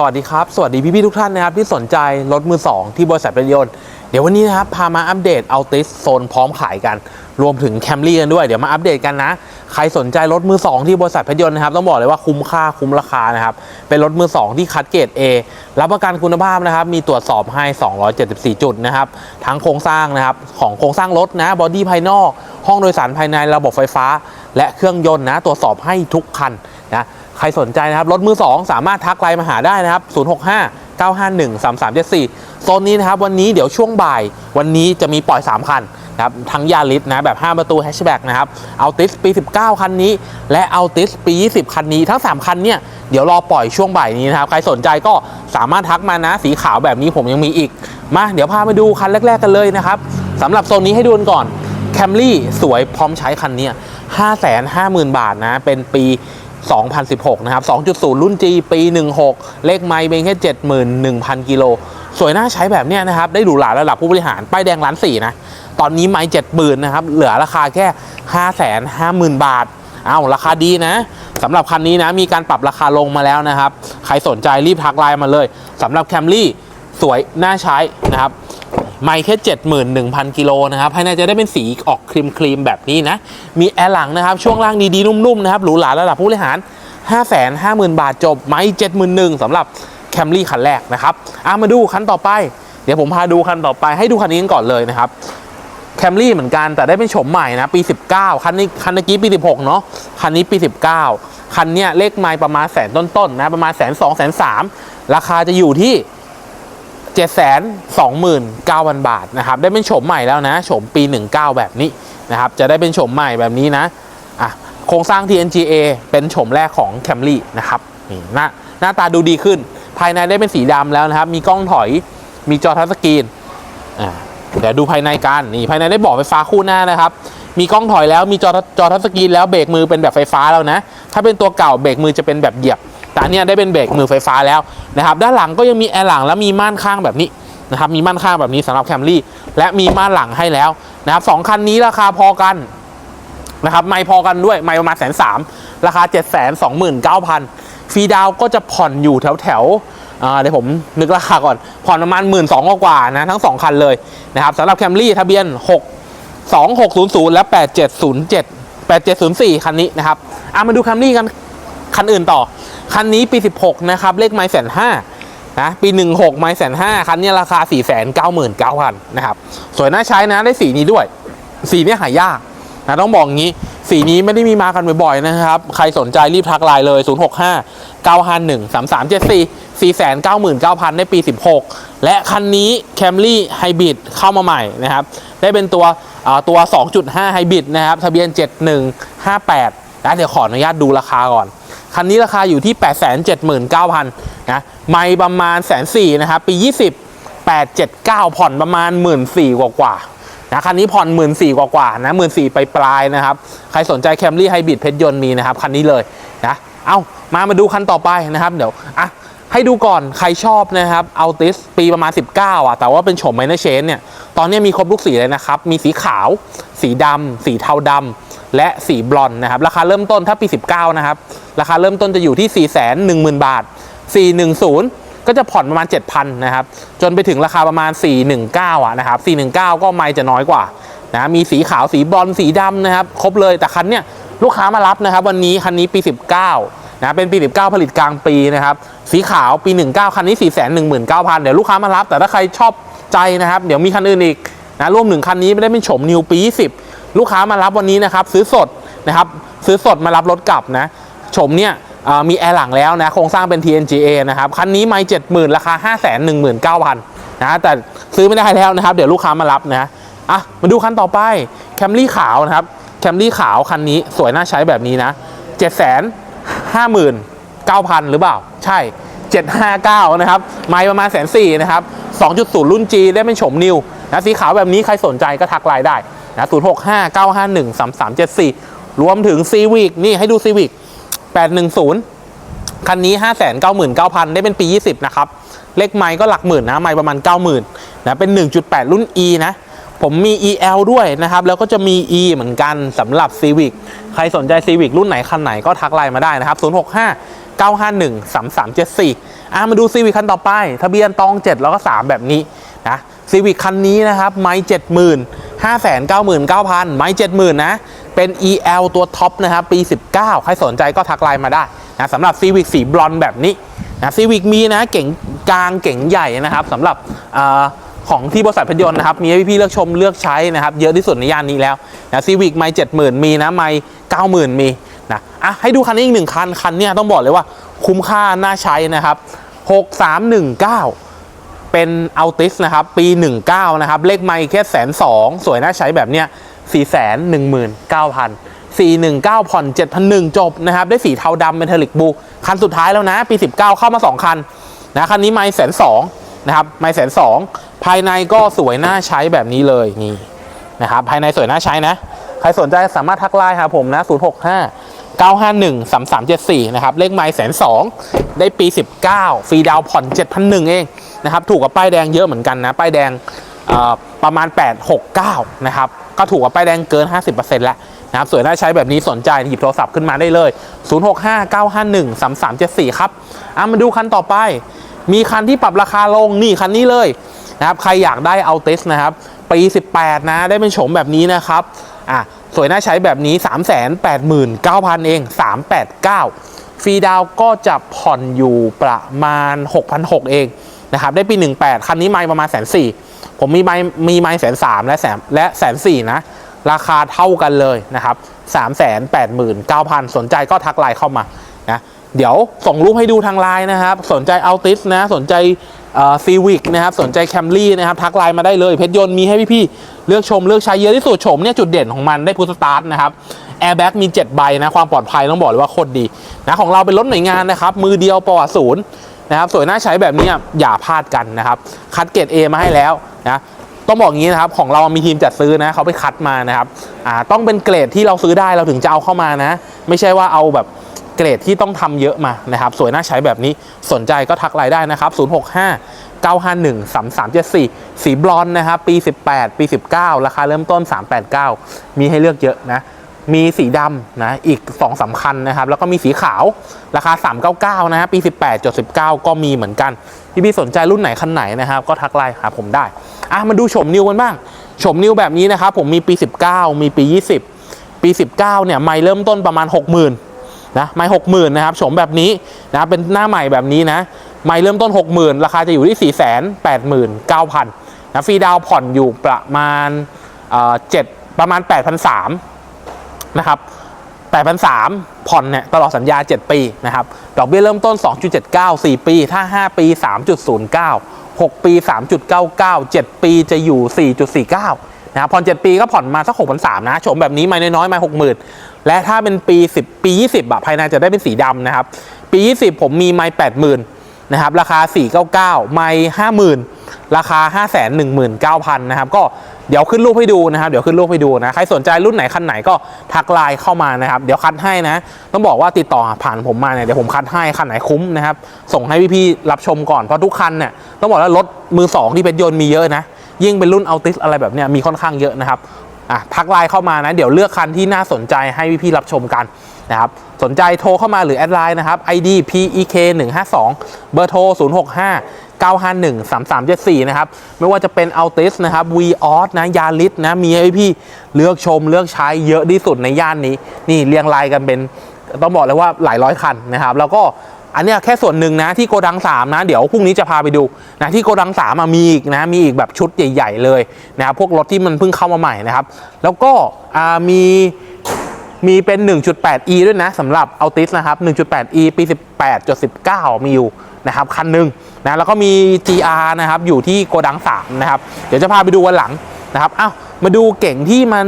สวัสดีครับ สวัสดีพี่ๆทุกท่านนะครับที่สนใจรถมือ 2 ที่บริษัทเป็นยนต์เดี๋ยววันนี้นะครับ พามาอัปเดตเอาติสโซนพร้อมขายกัน รวมถึงแคมรี่กันด้วย เดี๋ยวมาอัปเดตกันนะ ใครสนใจรถมือ 2 ที่บริษัทเพชรยนต์นะครับ ต้องบอกเลยว่าคุ้มค่าคุ้มราคานะครับ เป็นรถมือ 2 ที่คัดเกรด A รับประกันคุณภาพนะครับ มีตรวจสอบให้ 274 จุดนะครับ ทั้งโครงสร้างนะครับ ของโครงสร้างรถนะ บอดี้ภายนอก ห้องโดยสารภายใน ระบบไฟฟ้า และเครื่องยนต์นะ ตรวจสอบให้ทุกคันนะ ใครสนใจนะครับรถมือ 2 สามารถทักไลน์มาหาได้นะครับ 065 951 3374 โซนนี้นะครับวันนี้เดี๋ยวช่วงบ่ายวันนี้จะมีปล่อย 3 คันนะครับทั้งยาริสนะแบบ 5 ประตูแฮชแบ็กนะครับเอาติสปี 19 คันนี้ และเอาติสปี 20 คันนี้ทั้ง 3 คันเนี่ยเดี๋ยวรอปล่อยช่วงบ่ายนี้นะครับ ใครสนใจก็สามารถทักมานะสีขาวแบบนี้ผมยังมีอีก มาเดี๋ยวพามาดูคันแรก ๆ กันเลยนะครับสำหรับโซนนี้ให้ดูกันก่อนแคมรี่สวยพร้อมใช้คันนี้550,000 บาทนะเป็นปี 2016 นะครับ 2.0 รุ่น G ปี 16 เลขไมล์เป็นแค่ 71,000 กิโล สวยน่าใช้แบบเนี้ยนะครับ ได้หรูหราระดับผู้บริหาร ป้ายแดงล้านสี่นะ ตอนนี้ไมล์70,000 นะครับ เหลือราคาแค่ 550,000 บาท เอาราคาดีนะสำหรับคันนี้นะ มีการปรับราคาลงมาแล้วนะครับ ใครสนใจรีบทักไลน์มาเลยสำหรับแคมรี่สวยน่าใช้นะครับ ไม่แค่ 71,000 กิโลนะครับ ภายในจะได้เป็นสีออกครีมครีมๆแบบนี้นะ มีแอร์หลังนะครับ ช่วงล่างดีๆ นุ่มๆ นะครับ หรูหราระดับผู้บริหาร 550,000 บาทจบ ไม่71,000สำหรับแคมรี่คันแรกนะครับอะมาดูคันต่อไป เดี๋ยวผมพาดูคันต่อไป ให้ดูคันนี้กันก่อนเลยนะครับแคมรี่เหมือนกันแต่ได้เป็นโฉมใหม่นะปี 19 คันนี้คันเมื่อกี้ปี 16 เนาะคันนี้ปี 19 คันเนี้ยเลขไมล์ประมาณแสนต้นๆนะประมาณแสนสองแสนสามราคาจะอยู่ที่ 729,000 บาทนะครับ ได้เป็นโฉมใหม่แล้วนะโฉมปี 19 แบบนี้นะครับ จะได้เป็นโฉมใหม่แบบนี้นะอะโครงสร้าง TNGA เป็นโฉมแรกของ Camry นะครับนี่หน้าหน้าตาดูดีขึ้น ภายในได้เป็นสีดำแล้วนะครับ มีกล้องถอยมีจอทัชสกรีนอ่าเดี๋ยวดูภายในกันนี่ภายในได้บอกไฟฟ้าคู่หน้านะครับ มีกล้องถอยแล้วมีจอจอทัชสกรีนแล้วเบรกมือเป็นแบบไฟฟ้าแล้วนะ ถ้าเป็นตัวเก่าเบรกมือจะเป็นแบบเหยียบ แต่อันเนี้ยได้เป็นเบรกมือไฟฟ้าแล้วนะครับด้านหลังก็ยังมีแอร์หลังและมีม่านข้างแบบนี้นะครับมีม่านข้างแบบนี้สำหรับแคมรี่และมีม่านหลังให้แล้วนะครับสองคันนี้ราคาพอกันนะครับไม่พอกันด้วยไม่ประมาณแสนสามราคา 7 2 9 0 0 0ฟรีดาวก็จะผ่อนอยู่แถวแถวเดี๋ยวผมนึกราคาก่อน ผ่อนประมาณ 1 2ื่นกว่านะ ทั้ง 2 คันเลยนะครับสำหรับแคมรี่ทะเบียน 6 2600 และ 8707 8704 คันนี้นะครับอะมาดูแคมรี่กัน คันอื่นต่อ คันนี้ปี 16 นะครับ เลขไม้แสนห้านะปี 16 ไม้แสนห้าคันนี้ราคา 4 9 9 0 0 0นะครับ สวยน่าใช้นะได้สีนี้ด้วย สีนี้หายากนะต้องบอกงี้ สีนี้ไม่ได้มีมากันบ่อยๆนะครับ ใครสนใจรีบทักไลน์เลย 065 951 3374 4 9 9 0 0 0ในปี 16 และคันนี้แคมรี่ไฮบริดเข้ามาใหม่นะครับ ได้เป็นตัวอ่าตัว 2.5ไฮบริดนะครับ ทะเบียน 7158นะเดี๋ยวขออนุญาตดูราคาก่อน คันนี้ราคาอยู่ที่ 879,000นะไม่ประมาณแสนสี่นะครับปี 20 879 ผ่อนประมาณ 1 4ื่นกว่ากว่านะคันนี้ผ่อน1 4ื่นกว่ากว่านะหมื่นสี่ไปปลายนะครับ ใครสนใจแคมรี่ไฮบริดเพชรยนต์มีนะครับ คันนี้เลยนะเอามามาดูคันต่อไปนะครับ เดี๋ยวอะให้ดูก่อนใครชอบนะครับเอาติสปีประมาณ 19 อะ แต่ว่าเป็นโฉมไมเนอร์เชนเนี่ย ตอนนี้มีครบทุกสีเลยนะครับ มีสีขาว สีดำสีเทาดำ และสีบลอนนะครับ ราคาเริ่มต้นถ้าปี 19 นะครับ ราคาเริ่มต้นจะอยู่ที่ 4 1 0 0 0 0 บาท 410 ก็จะผ่อนประมาณ 7,000 นะครับ จนไปถึงราคาประมาณ 419 อะนะครับ 419 ก็ไม่จะน้อยกว่านะมีสีขาวสีบลอนสีดำนะครับ ครบเลยแต่คันเนี้ยลูกค้ามารับนะครับ วันนี้คันนี้ปี 19 นะเป็นปี 19 ผลิตกลางปีนะครับ สีขาวปี 19 คันนี้ 4 1 9 0 0 0 เดี๋ยวลูกค้ามารับ แต่ถ้าใครชอบใจนะครับ เดี๋ยวมีคันอื่นอีกนะรวมถึงคันนี้ไม่ได้เป็นโฉมนิวปี 20 ลูกค้ามารับวันนี้นะครับซื้อสดนะครับซื้อสดมารับรถกลับนะโฉมเนี่ยมีแอร์หลังแล้วนะโครงสร้างเป็น TNGA นะครับคันนี้ไม่70,000ราคา 519,000นะแต่ซื้อไม่ได้แล้วนะครับ เดี๋ยวลูกค้ามารับนะอะมาดูคันต่อไปแคมรี่ขาวนะครับแคมรี่ขาวคันนี้สวยน่าใช้แบบนี้นะ7 5 9 0 0 0 หรือเปล่า ใช่ 759 นะครับ ไมล์ประมาณแสนสี่นะครับ 2.0 รุ่น G ได้เป็นโฉมนิวนะสีขาวแบบนี้ใครสนใจก็ทักไลน์ได้ นะ065 951 3374รวมถึง Civic นี่ให้ดู Civic 810คันนี้599,000ได้เป็นปี20นะครับ เลขไมล์ก็หลักหมื่นนะ ไมล์ประมาณ90,000นะ เป็น1.8รุ่น E นะ ผมมี EL ด้วยนะครับ แล้วก็จะมี E เหมือนกันสำหรับ Civic ใครสนใจ Civic รุ่นไหน คันไหนก็ทักไลน์มาได้นะครับ 065 951 3374อะมาดูซีวิ c คันต่อไป ทะเบียนตอง 7 แล้วก็ 3 แบบนี้นะ ซีวิ c คันนี้นะครับไม้70,000 599,000ไม้70,000นนะ เป็น EL ตัวท็อปนะครับ ปี 19 ใครสนใจก็ทักไลน์มาได้นะสำหรับซีวิ c สีบลอนแบบนี้นะซีวิ c มีนะเก่งกลางเก่งใหญ่นะครับสำหรับอของที่บริษัทพยนต์นะครับ มีให้พี่ๆเลือกชมเลือกใช้นะครับ เยอะที่สุดในย่านนี้แล้วนะซีวิ c ไม่70,000มีนะไม่90,000มีนะอะให้ดูคันนี้อีกหนึ่งคันคันเนี้ยต้องบอกเลยว่าคุ้มค่าน่าใช้นะครับ6319เเป็นอัลติสนะครับ ปี 19 นะครับ เลขไม่แค่แสนสองสวยน่าใช้แบบเนี้ย4 1 9 0 0 419 ผ่อน 7,001 จบนะครับ ได้สีเทาดำเมทัลลิกบูคันสุดท้ายแล้วนะ ปี 19 เข้ามา 2 คันนะคันนี้ไม่แสนสองนะครับไม่แสนสองภายในก็สวยน่าใช้แบบนี้เลยนี่นะครับภายในสวยน่าใช้นะ ใครสนใจสามารถทักไลน์หาผมนะ 065 951 3374 นะครับ เลขไม้แสนสองได้ปี 19 ฟรีดาวผ่อน 7,001 เอง นะครับถูกกับป้ายแดงเยอะเหมือนกันนะป้ายแดงประมาณ 869 นะครับก็ถูกกับป้ายแดงเกิน 50%แล้วนะครับสวยน่าใช้แบบนี้สนใจหยิบโทรศัพท์ขึ้นมาได้เลย 065 951 3374 ครับอะมาดูคันต่อไป มีคันที่ปรับราคาลงนี่คันนี้เลยนะครับใครอยากได้เอาเตสนะครับปี18 นะได้เป็นโฉมแบบนี้นะครับอะสวยน่าใช้แบบนี้ 389,000 เอง 389 ฟรีดาวก็จะผ่อนอยู่ประมาณ 6,600 เอง นะครับได้ปี 18 คันนี้ไม่ประมาณแสนสี่ผมมีไม้มีไม้แสนสามและแสนและแสนสี่นะ ราคาเท่ากันเลยนะครับ389,000สนใจก็ทักไลน์เข้ามานะเดี๋ยวส่งรูปให้ดูทางไลน์นะครับ สนใจอัลติสนะสนใจซีวิกนะครับสนใจแคมรี่นะครับทักไลน์มาได้เลย เพชรยนต์มีให้พี่ๆเลือกชมเลือกใช้เยอะที่สุดชมเนี่ยจุดเด่นของมันได้พุทสตาร์ทนะครับแอร์แบ็กมี 7 ใบนะ ความปลอดภัยต้องบอกเลยว่าโคตรดีนะของเราเป็นรถหน่วยงานนะครับ มือเดียวประวัติศูนย์ นะครับสวยน่าใช้แบบนี้อย่าพลาดกันนะครับ คัดเกรด A มาให้แล้วนะต้องบอกงี้นะครับของเรามีทีมจัดซื้อนะเขาไปคัดมานะครับอ่าต้องเป็นเกรดที่เราซื้อได้เราถึงจะเอาเข้ามานะ ไม่ใช่ว่าเอาแบบเกรดที่ต้องทำเยอะมานะครับ สวยน่าใช้แบบนี้สนใจก็ทักไลน์ได้นะครับ 065 951 3374 สีบลอนนะครับปี 18 ปี 19 ราคาเริ่มต้น 389 มีให้เลือกเยอะนะ มีสีดำนะอีก2สำคัญนะครับ แล้วก็มีสีขาวราคา 399 นะฮะปี 18จด19ก็มีเหมือนกันที่พี่สนใจรุ่นไหนคันไหนนะครับ ก็ทักไลน์หาผมได้อะมาดูโฉมนิวกันบ้างโฉมนิวแบบนี้นะครับ ผมมีปี 19 มีปี 20 ปี 19 เนี่ยไม่เริ่มต้นประมาณ 60,000นะไม่60,000นะครับโฉมแบบนี้นะเป็นหน้าใหม่แบบนี้นะไม่เริ่มต้น 60,000 ราคาจะอยู่ที่ 489,000นะฟรีดาวผ่อนอยู่ประมาณเอ่อ7ประมาณ8,300 นะครับ8,300ผ่อนเนี่ยตลอดสัญญา 7 ปีนะครับดอกเบี้ยเริ่มต้น 2.79 4 ปี ถ้า 5 ปี 3.09 6 ปี 3.99 7 ปีจะอยู่ 4.49นะครับผ่อน 7 ปีก็ผ่อนมาสัก6,300นะโฉมแบบนี้ไม่น้อยๆมา 60,000 และถ้าเป็นปี 10 ปี 20อะภายในจะได้เป็นสีดำนะครับ ปี 20 ผมมีไม้80,000นะครับราคา 499 ไม้50,000 ราคา 519,000 นะครับ ก็ เดี๋ยวขึ้นรูปให้ดูนะครับ เดี๋ยวขึ้นรูปให้ดูนะ ใครสนใจรุ่นไหนคันไหนก็ทักไลน์เข้ามานะครับ เดี๋ยวคัดให้นะ ต้องบอกว่าติดต่อผ่านผมมาเนี่ย เดี๋ยวผมคัดให้คันไหนคุ้มนะครับ ส่งให้พี่ๆรับชมก่อน เพราะทุกคันเนี่ยต้องบอกว่ารถมือสองที่เป็นยนต์มีเยอะนะ ยิ่งเป็นรุ่นอัลติสอะไรแบบเนี้ยมีค่อนข้างเยอะนะครับ อะทักไลน์เข้ามานะ เดี๋ยวเลือกคันที่น่าสนใจให้พี่ๆรับชมกัน นะครับสนใจโทรเข้ามาหรือแอดไลน์นะครับ ID PEK 152เบอร์โทร 065 951 3374 นะครับ ไม่ว่าจะเป็น Altis นะครับ v ีออสนะ ยาลิสนะ มีให้พี่เลือกชมเลือกใช้เยอะที่สุดในย่านนี้ นี่เรียงรายกันเป็น ต้องบอกเลยว่าหลายร้อยคันนะครับ แล้วก็อันเนี้ยแค่ส่วนหนึ่งนะที่โกดัง 3 นะ เดี๋ยวพรุ่งนี้จะพาไปดูนะที่โกดัง3อะมีอีกนะมีอีกแบบชุดใหญ่ ๆ เลยนะครับพวกรถที่มันเพิ่งเข้ามาใหม่นะครับ แล้วก็มี มีเป็น 1.8e ด้วยนะสำหรับ Altis นะครับ 1.8e ปี 18.19 มีอยู่นะครับคันหนึ่งนะแล้วก็มี GR นะครับอยู่ที่โกดัง3นะครับเดี๋ยวจะพาไปดูวันหลังนะครับอ้าวมาดูเก่งที่มัน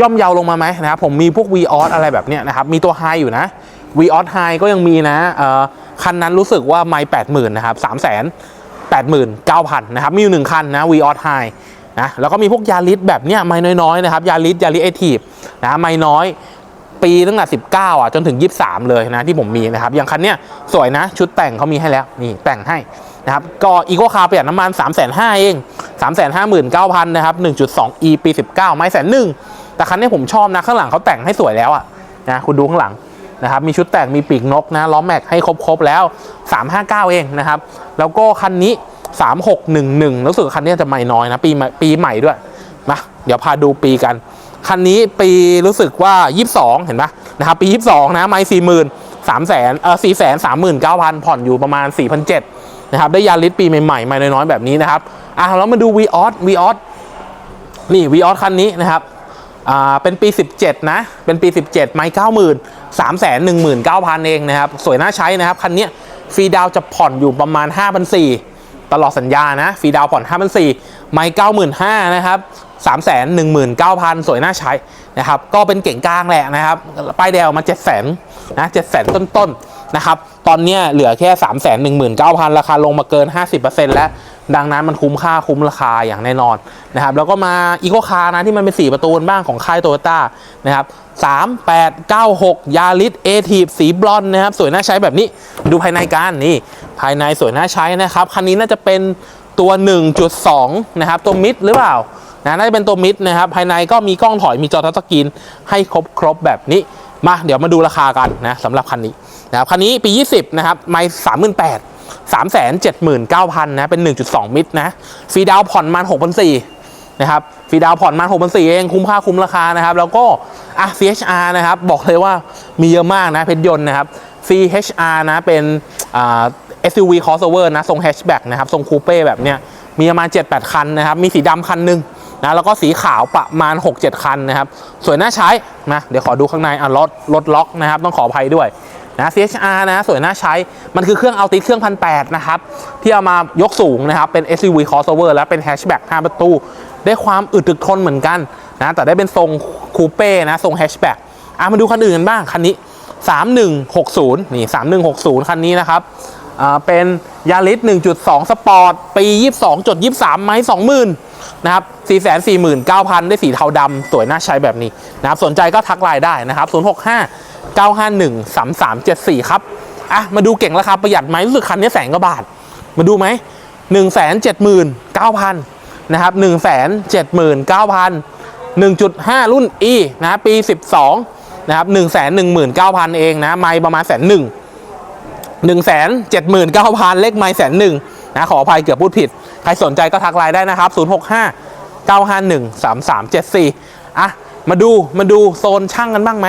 ย่อมเยาวลงมาไหมนะครับผมมีพวก v ีอออะไรแบบเนี้ยนะครับมีตัว High อยู่นะ v ีออส High ก็ยังมีนะเอ่อคันนั้นรู้สึกว่าไม่80,000นะครับ3 0 0 0 0 89,000นะครับมีอยู่หนึ่งคันนะ v ีออส High นะแล้วก็มีพวกยาริสแบบเนี้ยไม่น้อยๆนะครับยาริสยาริสเอทีฟนะไม่น้อยปีตั้งแต่ 19 อะ จนถึง 23 เลยนะ ที่ผมมีนะครับ อย่างคันเนี้ยสวยนะ ชุดแต่งเขามีให้แล้ว นี่แต่งให้นะครับ ก็อีโคคาร์ประหยัดน้ำมัน 3 5 0 0 0เอง 359,000 นะครับ 1.2e ปี 19 ไม่แสนหนึ่งแต่คันนี้ผมชอบนะ ข้างหลังเขาแต่งให้สวยแล้วอะนะคุณดูข้างหลังนะครับ มีชุดแต่งมีปีกนกนะล้อแม็กให้ครบๆแล้ว 359 เองนะครับ แล้วก็คันนี้ 3611รู้สึกว่าคันนี้จะใหม่น้อยนะ ปีใหม่ปีใหม่ด้วยมาเดี๋ยวพาดูปีกัน คันนี้ปีรู้สึกว่า 22 เห็นปะนะครับปี 22 นะ ไม่สี่หมื่นสามแสนเออสี่แสนสามหมื่นเก้าพันผ่อนอยู่ประมาณ 4,700นะครับ ได้ยาลิสปีใหม่ๆ ไม่น้อยๆ แบบนี้นะครับอะแล้วมาดู v ีออสวีออสนี่ v ีออสคันนี้นะครับอ่าเป็นปี 17 นะ เป็นปี 17 ไม่90,000 3 1 9 0 0 0เองนะครับ สวยน่าใช้นะครับ คันนี้ฟรีดาวจะผ่อนอยู่ประมาณ5,400 ตลอดสัญญานะฟรีดาวผ่อน5,400ไม่95,000นะครับ319,000 สวยน่าใช้นะครับก็เป็นเก่งกลางแหละนะครับป้ายแดงมา 7 0 0 0 0นะ7 0 0 0 0 ต้นๆนะครับตอนนี้เหลือแค่ 319,000 ราคาลงมาเกิน 50%แล้วดังนั้นมันคุ้มค่าคุ้มราคาอย่างแน่นอนนะครับแล้วก็มาอีโคคาร์นะที่มันเป็น 4 ประตูบ้างของค่ายโตโยต้านะครับ3896 ยาริสเอทีฟสีบลอนด์นะครับสวยน่าใช้แบบนี้ดูภายในกันนี่ ภายในสวยน่าใช้นะครับ คันนี้น่าจะเป็นตัว 1.2 นะครับ ตัวมิดหรือเปล่านะน่าจะเป็นตัวมิดนะครับ ภายในก็มีกล้องถอยมีจอทัชสกรีนให้ครบครบแบบนี้ มาเดี๋ยวมาดูราคากันนะสำหรับคันนี้นะครับคันนี้ปี 20 นะครับไม่38,000 379,000นเจ็ดหมื่นเก้าพันนะเป็น 1.2 มิตรนะฟรีดาวผ่อนมัน6,400นะครับฟรีดาวผ่อนมัน6,400เองคุ้มค่าคุ้มราคานะครับ แล้วก็อะ CHR นะครับ บอกเลยว่ามีเยอะมากนะเพชรยนต์นะครับ CHR นะเป็นอ่า SUV crossover นะทรง hatchback นะครับทรงคูเป้แบบเนี้ยมีประมาณ 7-8 คันนะครับมีสีดำคันหนึ่งนะแล้วก็สีขาวประมาณ 6-7 คันนะครับสวยน่าใช้นะเดี๋ยวขอดูข้างในอะรถรถล็อกนะครับต้องขออภัยด้วยนะ CHR นะสวยน่าใช้ มันคือเครื่องเอาติเครื่องพันแนะครับ ที่เอามายกสูงนะครับ เป็น SUV crossover และเป็น hatchback 5ประตู ได้ความอึดถึกทนเหมือนกันนะ แต่ได้เป็นทรงคูเป้นะ ทรง hatchback อะมาดูคันอื่นกันบ้าง คันนี้ 3160 นี่ 3160 คันนี้นะครับ เป็นยาริส1.2 สปอร์ต ปี 22จด23 ไม้ 20,000 นะครับ 449,000 ได้สีเทาดำสวยน่าใช้แบบนี้นะครับ สนใจก็ทักไลน์ได้นะครับ 065 951 3374 ครับ อะ มาดูเก่งราคาประหยัดไหมรู้สึกคันนี้แสนกว่าบาท มาดูไหม 179,000 นะครับ 179,000 1.5 รุ่น E นะ ปี 12 นะครับ 119,000 เองนะ ไม่ประมาณแสนหนึ่ง 179,000 เลขไม้แสนหนึ่งนะขออภัยเกือบพูดผิด ใครสนใจก็ทักไลน์ได้นะครับ 065 951 3374 อะ มาดูมาดูโซนช่างกันบ้างไหม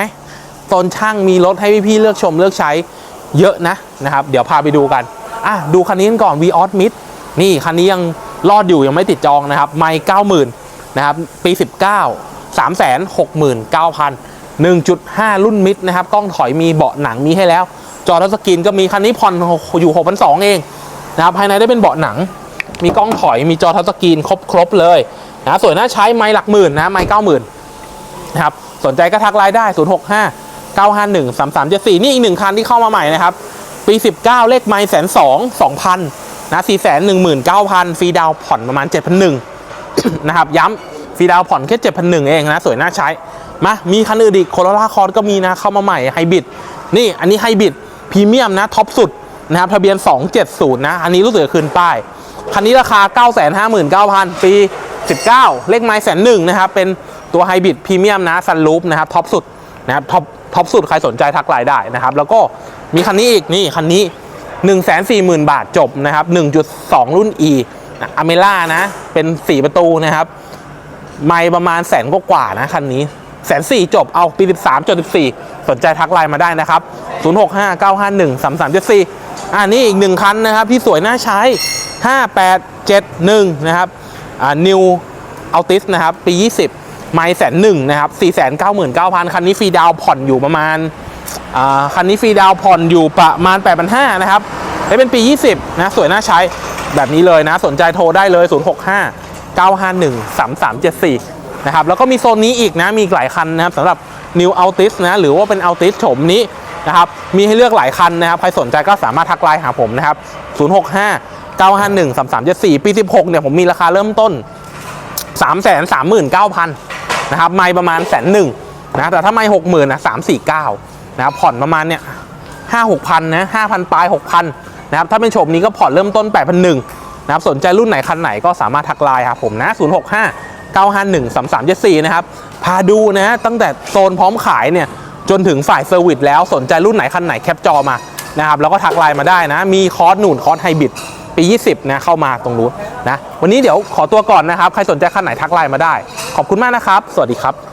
โซนช่างมีรถให้พี่ๆเลือกชมเลือกใช้เยอะนะนะครับ เดี๋ยวพาไปดูกันอะดูคันนี้กันก่อน v ีออสมิดนี่คันนี้ยังรอดอยู่ยังไม่ติดจองนะครับ ไม่90,000นะครับ ปี 19 369,000 1.5 รุ่นมิดนะครับ กล้องถอยมีเบาะหนังมีให้แล้ว จอทัสกรีนก็มีคันนี้ผ่อนอยู่6,200เองนะครับภายในได้เป็นเบาะหนัง มีกล้องถอยมีจอทัชสกรีนครบครบเลยนะสวยน่าใช้ไม้หลักหมื่นนะไม้เก้าหมื่นนะครับสนใจก็ทักไลน์ได้ 0 6 5 9 5 1 3 3 7 4 นี่อีกหนึ่งคันที่เข้ามาใหม่นะครับ ปี 19 เลขไม้แสนสองสองพันนะสี่แสนหนึ่งหมื่นเก้าพันฟรีดาวผ่อนประมาณ7 0 0 1นะครับย้ำฟรีดาวผ่อนแค่7 0 0 1เองนะ สวยน่าใช้มามีคันอื่นอีกโคโรล่าคอร์ดก็มีนะเข้ามาใหม่ไฮบริดนี่อันนี้ไฮบริด พรีเมียมนะท็อปสุดนะครับทะเบียน 270 นะ อันนี้รู้สึกคืนป้าย คันนี้ราคา 959,000 ปี 19 เลขไม้แสนหนึ่งนะครับ เป็นตัวไฮบริดพรีเมียมนะซันรูฟนะครับท็อปสุดนะครับท็อปท็อปสุดใครสนใจทักไลน์ได้นะครับ แล้วก็มีคันนี้อีกนี่คันนี้ 140,000 บาทจบนะครับ 1.2 รุ่น E นะอเมล่านะ เป็น 4 ประตูนะครับ ไม่ประมาณแสนกว่านะคันนี้ แสนสี่จบเอาปี 13จด14 สนใจทักไลน์มาได้นะครับ 065 951 3374 อ่านี่อีกหนึ่งคันนะครับ ที่สวยน่าใช้ 5871 นะครับ อ่า New Altis นะครับ ปี 20 ไม่แสนหนึ่งนะครับ 499,000 คันนี้ฟรีดาวผ่อนอยู่ประมาณ อ่า คันนี้ฟรีดาวผ่อนอยู่ประมาณ 8,500 นะครับได้เป็นปี 20 นะ สวยน่าใช้แบบนี้เลยนะ สนใจโทรได้เลย 065 951 3374 นะครับแล้วก็มีโซนนี้อีกนะมีหลายคันนะครับสำหรับ New Altis นะหรือว่าเป็น Altis โฉมนี้นะครับมีให้เลือกหลายคันนะครับใครสนใจก็สามารถทักไลน์หาผมนะครับ 065 951 3374 ปี 16 เนี่ย ผมมีราคาเริ่มต้น 3 3 9 0 0 0 นะครับ ไม่ประมาณแสนหนึ่งนะ แต่ถ้าไม่ 60,000นะ349 นะครับ ผ่อนประมาณเนี่ย 5 6พันนะ 5,000 ปลาย 6,000 นะครับ ถ้าเป็นโฉมนี้ก็ผ่อนเริ่มต้น8,100นะครับ สนใจรุ่นไหนคันไหนก็สามารถทักไลน์ครับผมนะ 065 951 3374 นะครับ พาดูนะ ตั้งแต่โซนพร้อมขายเนี่ย จนถึงฝ่ายเซอร์วิสแล้วสนใจรุ่นไหนคันไหนแคปจอมานะครับ แล้วก็ทักไลน์มาได้นะ มีคอร์สหนุนคอร์สไฮบริดปี 20 นะ เข้ามาตรงนู้นนะ วันนี้เดี๋ยวขอตัวก่อนนะครับ ใครสนใจคันไหนทักไลน์มาได้ ขอบคุณมากนะครับ สวัสดีครับ